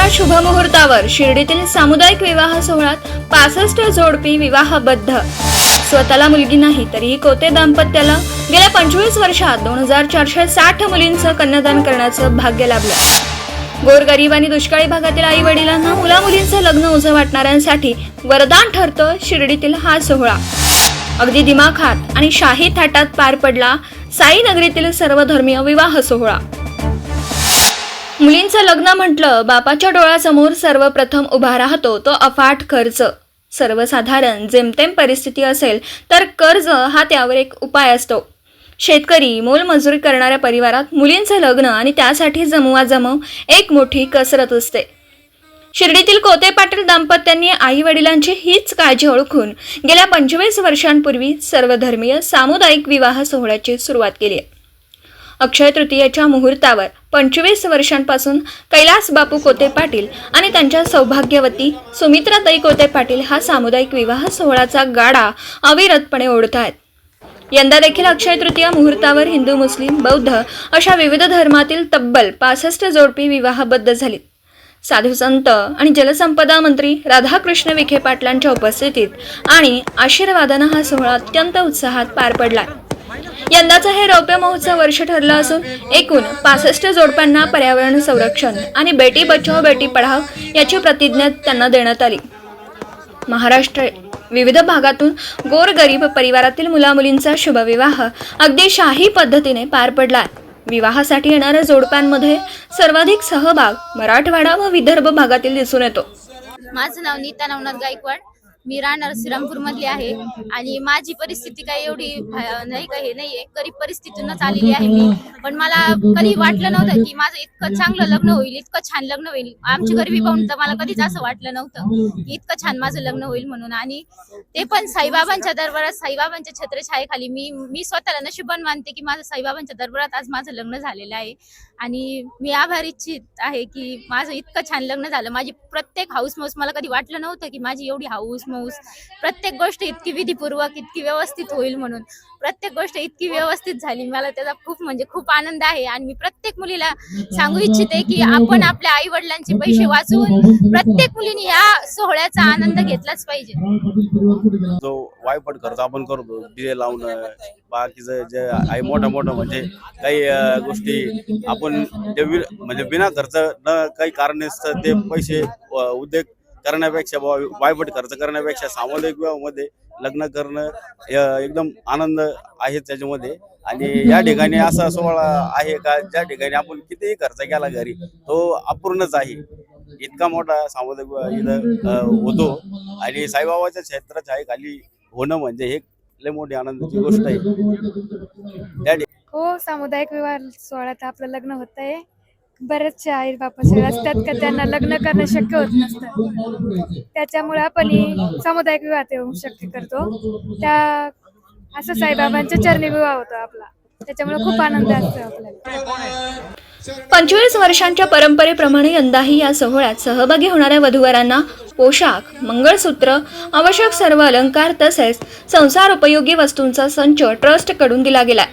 वर्षाच्या शुभमुहूर्तावर शिर्डीतील सामुदायिक विवाह सोहळ्यात पासष्ट जोडपी विवाहबद्ध. स्वतःला मुलगी नाही तरीही कोते दाम्पत्याला गेल्या पंचवीस वर्षात दोन हजार चारशे साठ मुलींचं कन्यादान करण्याचं भाग्य लाभलं. गोरगरीब आणि दुष्काळी भागातील आई वडिलांना मुला मुलींचं लग्न उजं वाटणाऱ्यांसाठी वरदान ठरतं शिर्डीतील हा सोहळा. अगदी दिमाखात आणि शाही थाटात पार पडला साईनगरीतील सर्वधर्मीय विवाह सोहळा. मुलींचं लग्न म्हटलं बापाच्या डोळ्यासमोर सर्वप्रथम उभा राहतो तो अफाट खर्च सर्वसाधारण जेमतेम परिस्थिती असेल तर कर्ज हा त्यावर एक उपाय असतो. शेतकरी मोलमजुरी करणाऱ्या परिवारात मुलींचं लग्न आणि त्यासाठी जमवाजमव एक मोठी कसरत असते. शिर्डीतील कोते पाटील दाम्पत्यांनी आई वडिलांची हीच काळजी ओळखून गेल्या पंचवीस वर्षांपूर्वी सर्वधर्मीय सामुदायिक विवाह सोहळ्याची सुरुवात केली आहे. अक्षय तृतीयेच्या मुहूर्तावर पंचवीस वर्षांपासून कैलास बापू कोते पाटील आणि त्यांच्या सौभाग्यवती सुमित्राताई कोते पाटील हा सामुदायिक विवाह सोहळ्याचा गाडा अविरतपणे ओढत आहेत. यंदा देखील अक्षय तृतीय मुहूर्तावर हिंदू मुस्लिम बौद्ध अशा विविध धर्मातील तब्बल पासष्ट जोडपी विवाहबद्ध झाली साधू संत आणि जलसंपदा मंत्री राधाकृष्ण विखे पाटलांच्या उपस्थितीत आणि आशीर्वादानं हा सोहळा अत्यंत उत्साहात पार पडला यंदाचं हे रौप्य महोत्सव वर्ष ठरलं असून एकूण पासष्ट जोडप्यांना पर्यावरण संरक्षण आणि बेटी बचाओ बेटी पढाव याची प्रतिज्ञा त्यांना देण्यात आली. महाराष्ट्र विविध भागातून गोरगरीब परिवारातील मुलामुलींचा शुभविवाह अगदी शाही पद्धतीने पार पडला विवाहासाठी येणाऱ्या जोडप्यांमध्ये सर्वाधिक सहभाग मराठवाडा व विदर्भ भागातील दिसून येतो. माझं नाव नीता नवनाथ गायकवाड. मी राहणार श्रीरामपूरमधली आहे. आणि माझी परिस्थिती काही एवढी नाही का हे नाहीये गरीब परिस्थितीतूनच आलेली आहे मी. पण मला कधी वाटलं नव्हतं की माझं इतकं चांगलं लग्न होईल इतकं छान लग्न होईल. आमची गरिबी पाहून तर मला कधीच असं वाटलं नव्हतं की इतकं छान माझं लग्न होईल म्हणून. आणि ते पण साईबाबांच्या दरबारात साईबाबांच्या छत्रछायेखाली मी मी स्वतःला नशीबन मानते की माझं साईबाबांच्या दरबारात आज माझं लग्न झालेलं आहे. आणि मी आभार इच्छित आहे की माझं इतकं छान लग्न झालं. माझी प्रत्येक हाऊस मौस मला कधी वाटलं नव्हतं की माझी एवढी हाऊस मौस प्रत्येक गोष्ट इतकी विधीपूर्वक इतकी व्यवस्थित होईल म्हणून. प्रत्येक गोष्ट इतकी व्यवस्थित झाली. मला त्याचा खूप म्हणजे खूप आनंद आहे आणि मी प्रत्येक मुलीला सांगू इच्छिते की आपण आपल्या आई वडिलांचे पैसे वाचवून प्रत्येक मुलीने या सोहळ्याचा आनंद घेतलाच पाहिजे. जो वायपट करतो आपण करतो लावणं बाकीचं जे आहे मोठं मोठं म्हणजे काही गोष्टी आपण ते म्हणजे बिना खर्च न काही कारण ते पैसे उद्योग करण्यापेक्षा वायपट खर्च करण्यापेक्षा सामुदायिक विवाहामध्ये लग्न करणं एकदम आनंद आहे त्याच्यामध्ये. आणि या ठिकाणी असा सोहळा आहे का ज्या ठिकाणी आपण कितीही खर्च केला घरी तो अपूर्णच आहे. इतका मोठा सामुदायिक इथं होतो. आणि साईबाबाच्या क्षेत्राच्या आहे खाली होणं म्हणजे हे लय मोठी आनंदाची गोष्ट आहे. त्या हो सामुदायिक विवाह सोहळ्यात आपलं लग्न होत आहे बरेचसे आई बापाचे असतात का त्यांना लग्न करणं शक्य होत नसतं. त्याच्यामुळे आपण ही सामुदायिक विवाह येऊन शक्य करतो. त्या असं साईबाबांच्या चरणी विवाह होतो आपला. त्याच्यामुळे खूप आनंद असतो आपल्याला. पंचवीस वर्षांच्या परंपरेप्रमाणे यंदाही या सोहळ्यात सहभागी होणाऱ्या वधूवरांना पोशाख मंगळसूत्र आवश्यक सर्व अलंकार तसेच संसार उपयोगी वस्तूंचा संच ट्रस्टकडून दिला गेला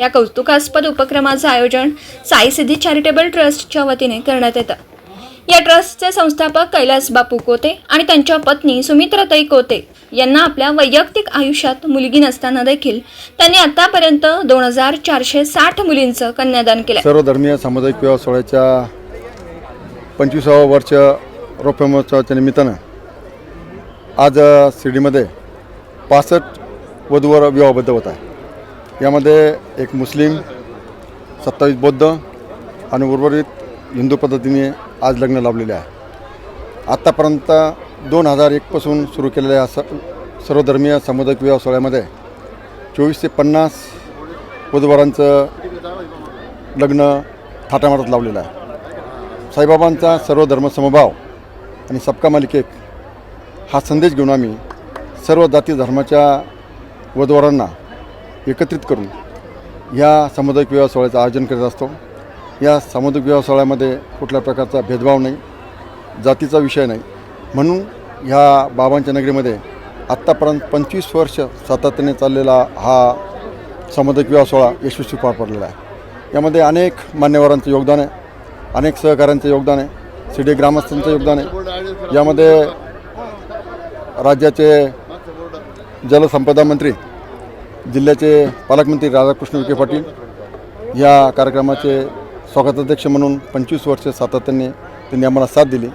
या कौतुकास्पद उपक्रमाचं आयोजन साई सिद्धी चॅरिटेबल ट्रस्टच्या वतीने करण्यात येतं. या ट्रस्टचे संस्थापक कैलास बापू कोते आणि त्यांच्या पत्नी सुमित्राताई कोते यांना आपल्या वैयक्तिक आयुष्यात मुलगी नसताना देखील त्यांनी आतापर्यंत दोन हजार चारशे साठ मुलींचं कन्यादान केलं. सर्वधर्मीय सामुदायिक विवाह सोहळ्याच्या पंचवीसावं वर्ष रौप्य महोत्सवाच्या निमित्तानं आज शिर्डीमध्ये पासष्ट वधूवर विवाहबद्ध होत आहे. यामध्ये एक मुस्लिम सत्तावीस बौद्ध आणि उर्वरित हिंदू पद्धतीने आज लग्न लावलेले आहे. आत्तापर्यंत दोन हजार एकपासून सुरू केलेल्या स सर्वधर्मीय सामुदायिक विवाह सोहळ्यामध्ये चोवीस ते पन्नास वधूवरांचं लग्न थाटामाटात लावलेलं आहे. साईबाबांचा सर्व धर्म समभाव आणि सबका मालिक एक हा संदेश घेऊन आम्ही सर्व जाती धर्माच्या वधवारांना एकत्रित करून या सामुदायिक विवाह सोहळ्याचं आयोजन करत असतो. या सामुदायिक व्यवसायामध्ये कुठल्या प्रकारचा भेदभाव नाही जातीचा विषय नाही. म्हणून ह्या बाबांच्या नगरीमध्ये आत्तापर्यंत पंचवीस वर्ष सातत्याने चाललेला हा सामुदायिक विवाह सोहळा यशस्वी पार पडलेला आहे. यामध्ये अनेक मान्यवरांचं योगदान आहे अनेक सहकाऱ्यांचं योगदान आहे शिर्डी ग्रामस्थांचं योगदान आहे. यामध्ये राज्याचे जलसंपदा मंत्री जिल्ह्याचे पालकमंत्री राधाकृष्ण विखे पाटील या कार्यक्रमाचे स्वागताध्यक्ष म्हणून पंचवीस वर्ष सातत्याने त्यांनी आम्हाला साथ दिली.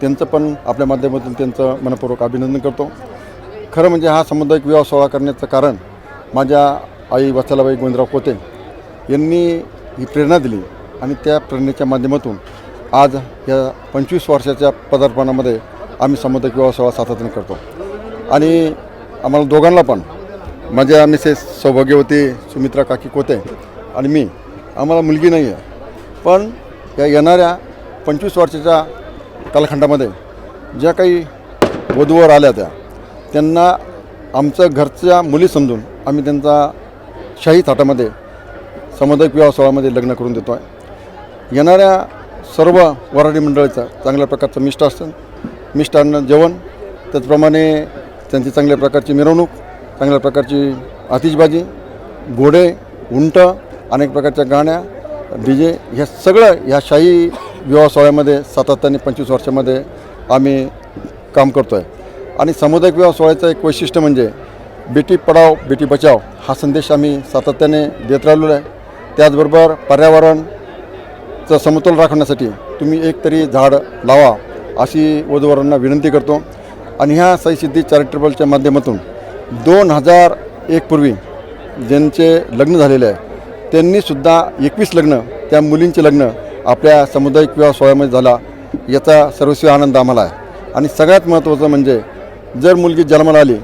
त्यांचं पण आपल्या माध्यमातून त्यांचं मनपूर्वक अभिनंदन करतो. खरं म्हणजे हा सामुदायिक विवाह सोहळा करण्याचं कारण माझ्या आई वत्सलाबाई गोविंदराव कोते यांनी ही प्रेरणा दिली आणि त्या प्रेरणेच्या माध्यमातून आज या पंचवीस वर्षाच्या पदार्पणामध्ये आम्ही सामुदायिक विवाह सोहळा सातत्याने करतो. आणि आम्हाला दोघांना पण माझ्या मिसेस सौभाग्यवती सुमित्रा काकी कोते आणि मी आम्हाला मुलगी नाही आहे पण या येणाऱ्या पंचवीस वर्षाच्या कालखंडामध्ये ज्या काही वधूवर आल्या त्या त्यांना आमचं घरच्या मुली समजून आम्ही त्यांचा शाही थाटामध्ये सामुदायिक विवाह सोहळ्यामध्ये लग्न करून देतो आहे येणाऱ्या सर्व वराडी मंडळीचं चांगल्या प्रकारचं मिष्टासन मिष्टान्न जेवण त्याचप्रमाणे त्यांची चांगल्या प्रकारची मिरवणूक चांगल्या प्रकारची आतिषबाजी घोडे उंट अनेक प्रकारच्या गाण्या डी जे ह्या सगळं ह्या शाही विवाह सोहळ्यामध्ये सातत्याने पंचवीस वर्षामध्ये आम्ही काम करतो आहे आणि सामुदायिक विवाह सोहळ्याचं एक वैशिष्ट्य म्हणजे बेटी पढाव बेटी बचाव हा संदेश आम्ही सातत्याने देत राहिलेलो आहे. त्याचबरोबर पर्यावरणचं समतोल राखण्यासाठी तुम्ही एक तरी झाड लावा अशी वधूवरांना विनंती करतो. आणि ह्या साई सिद्धी चॅरिटेबलच्या माध्यमातून दोन हजार एकपूर्वी ज्यांचे लग्न झालेले आहे त्यांनीसुद्धा एकवीस लग्न त्या मुलींचे लग्न आपल्या सामुदायिक विवाह सोहळ्यामध्ये झाला याचा सर्वस्वी आनंद आम्हाला आहे. आणि सगळ्यात महत्त्वाचं म्हणजे जर मुलगी जन्माला आली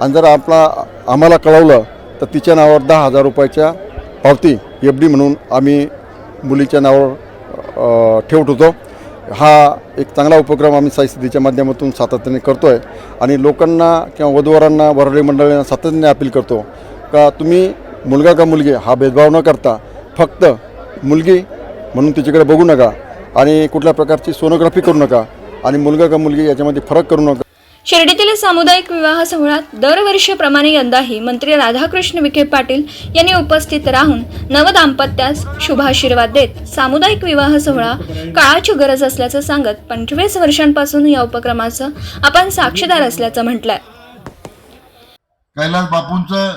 आणि जर आपला आम्हाला कळवलं तर तिच्या नावावर दहा हजार रुपयाच्या पावती एफ डी म्हणून आम्ही मुलीच्या नावावर ठेवत होतो. हा एक चांगला उपक्रम आम्ही साईस्थितीच्या माध्यमातून सातत्याने करतो आहे आणि लोकांना किंवा वधूवरांना वरळी मंडळींना सातत्याने अपील करतो का तुम्ही मुलगा का मुलगी हा भेदभाव न करता फक्त मुलगी म्हणून तिच्याकडे बघू नका आणि कुठल्या प्रकारची सोनोग्राफी करू नका आणि मुलगा का मुलगी याच्यामध्ये फरक करू नका. शिर्डीतील सामुदायिक विवाह सोहळ्यात दरवर्षीप्रमाणे यंदाही मंत्री राधाकृष्ण विखे पाटील यांनी उपस्थित राहून नवदाम्पत्यास शुभाशीर्वाद देत सामुदायिक विवाह सोहळा काळाची गरज असल्याचं सांगत पंचवीस वर्षांपासून या उपक्रमाचं आपण साक्षीदार असल्याचं म्हटलंय. कैलास बापूंचं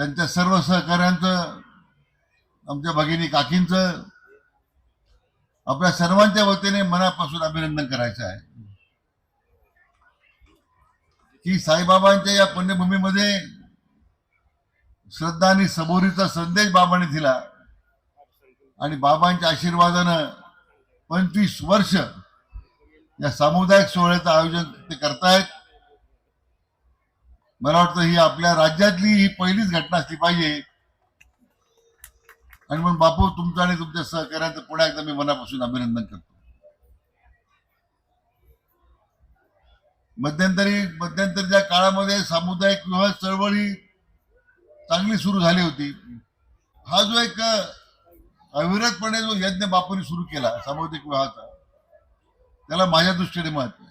त्यांच्या सर्व सहकाऱ्यांचं आमच्या भगिनी काकींचं आपल्या सर्वांच्या वतीने मनापासून अभिनंदन करायचं आहे. की साईबाबांच्या या पुण्यभूमीमध्ये श्रद्धा आणि सबोरीचा संदेश बाबांनी दिला आणि बाबांच्या आशीर्वादानं पंचवीस वर्ष या सामुदायिक सोहळ्याचं आयोजन ते करतायत. मला वाटतं ही आपल्या राज्यातली ही पहिलीच घटना असली पाहिजे. आणि म्हणून बापू तुमचं आणि तुमच्या सहकार्यांचं पुन्हा एकदा मी मनापासून अभिनंदन करतो. मध्यंतरी मध्यंतरीच्या काळामध्ये सामुदायिक विवाह चळवळ ही चांगली सुरू झाली होती. हा जो एक अविरतपणे जो यज्ञ बापूने सुरू केला सामुदायिक विवाहाचा त्याला माझ्या दृष्टीने महत्त्व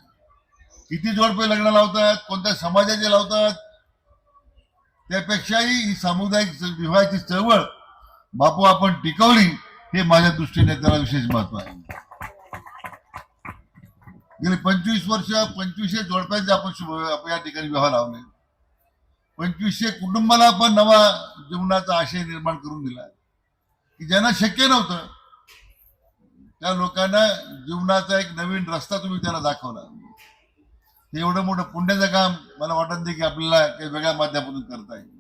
किती जोडपे लग्न लावतात कोणत्या समाजाचे लावतात त्यापेक्षाही ही सामुदायिक विवाहाची चळवळ बापू आपण टिकवली हे माझ्या दृष्टीने त्याला विशेष महत्त्व आहे. गेले पंचवीस वर्ष पंचवीसशे जोडप्यांचे आपण आपण या ठिकाणी विवाह लावले. पंचवीसशे कुटुंबाला आपण नवा जीवनाचा आशय निर्माण करून दिला. की ज्यांना शक्य नव्हतं त्या लोकांना जीवनाचा एक नवीन रस्ता तुम्ही त्याला दाखवला. हे एवढं मोठं पुण्याचं काम मला वाटत नाही की आपल्याला काही वेगळ्या माध्यमातून करता येईल.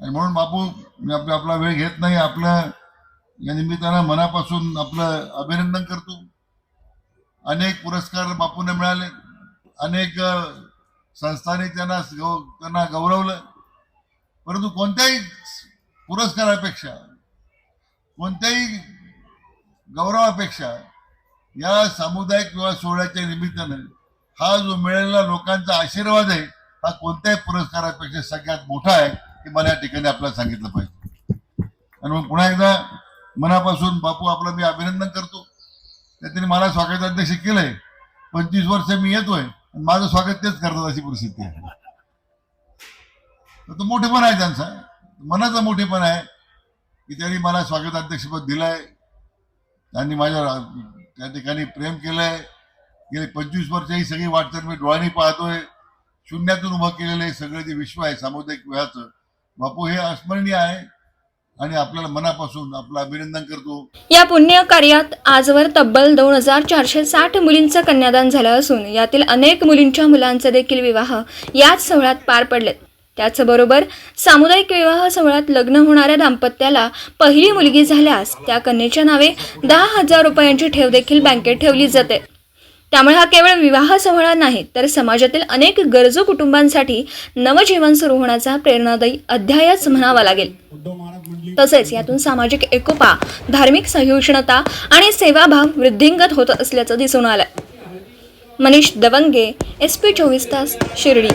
आणि म्हणून बापू मी आपला आपला वेळ घेत नाही. आपलं या निमित्तानं मनापासून आपलं अभिनंदन करतो. अनेक पुरस्कार बापूंना मिळाले. अनेक संस्थांनी त्यांना गौ- त्यांना गौरवलं. परंतु कोणत्याही पुरस्कारापेक्षा कोणत्याही गौरवापेक्षा या सामुदायिक विवाह सोहळ्याच्या निमित्तानं हा जो मिळालेला लोकांचा आशीर्वाद आहे हा कोणत्याही पुरस्कारापेक्षा सगळ्यात मोठा आहे हे मला या ठिकाणी आपल्याला सांगितलं पाहिजे. आणि मग पुन्हा एकदा मनापासून बापू आपलं मी अभिनंदन करतो. त्याने मला स्वागताध्यक्ष केलंय. पंचवीस वर्ष मी येतोय माझं स्वागत तेच करतात अशी परिस्थिती आहे. तर तो मोठेपण आहे त्यांचा. मनाचा मोठेपण आहे की त्यांनी मला स्वागताध्यक्षपद दिलंय. त्यांनी माझ्या त्या ठिकाणी प्रेम केलंय. गेले पंचवीस वर्ष ही सगळी वाटचाल मी डोळ्यांनी पाहतोय शून्यातून उभं केलेलं हे सगळं जे विश्व आहे सामुदायिक विवाहाचं बापू हे अस्मरणीय आहे आणि आपल्याला मनापासून आपलं अभिनंदन करतो. या पुण्य कार्यात आजवर तब्बल दोन हजार चारशे साठ मुलींचं कन्यादान झालं असून यातील अनेक मुलींच्या मुलांचे देखील विवाह याच सोहळ्यात पार पडलेत. त्याचबरोबर सामुदायिक विवाह सोहळ्यात लग्न होणाऱ्या दाम्पत्याला पहिली मुलगी झाल्यास त्या कन्येच्या नावे दहा हजार रुपयांची ठेव देखील बँकेत ठेवली जाते. त्यामुळे हा केवळ विवाह सोहळा नाही तर समाजातील अनेक गरजू कुटुंबांसाठी नवजीवन सुरू होण्याचा प्रेरणादायी अध्यायच म्हणावा लागेल. तसेच यातून सामाजिक एकोपा धार्मिक सहिष्णुता आणि सेवाभाव वृद्धिंगत होत असल्याचं दिसून आलं मनीष दवंगे एस पी चोवीस तास शिर्डी.